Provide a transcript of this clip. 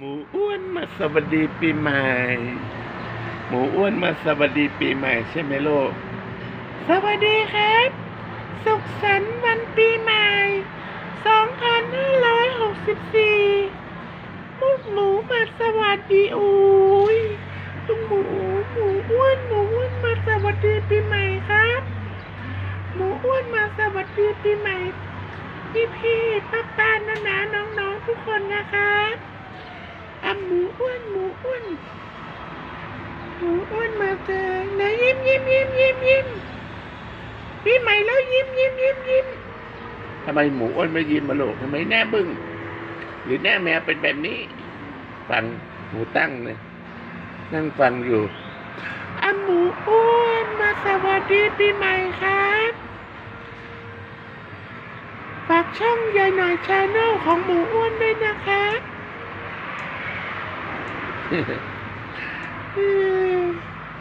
หมูอ้วนมาสวัสดีปีใหม่ หมูอ้วนมาสวัสดีปีใหม่ใช่ไหมลูก สวัสดีครับ สุขสันต์วันปีใหม่ 2564ลูกหมูมาสวัสดีอุ้ยลูกหมูหมูอ้วนหมูอ้วนมาสวัสดีปีใหม่ครับ หมูอ้วนมาสวัสดีปีใหม่พี่พี่ป้าป้าน้านาน้องน้องๆทุกคนนะครับ อะหมูอ้วนหมูอ้วนหมูอ้วนมาเจอไหนยิ้มยิ้มยิ้มยิ้มยิ้มปีใหม่แล้วยิ้มยิ้มยิ้มยิ้มทำไมหมูอ้วนไม่ยิ้มมาลูกทำไมแน่บึ้งหรือแน่แมวเป็นแบบนี้ ฟังหมูตั้งเลยนั่งฟังอยู่อะหมูอ้วนมาสวัสดีปีใหม่ครับฝากช่องยายหน่อยชาแนลของหมูอ้วนด้วย นะคะอืม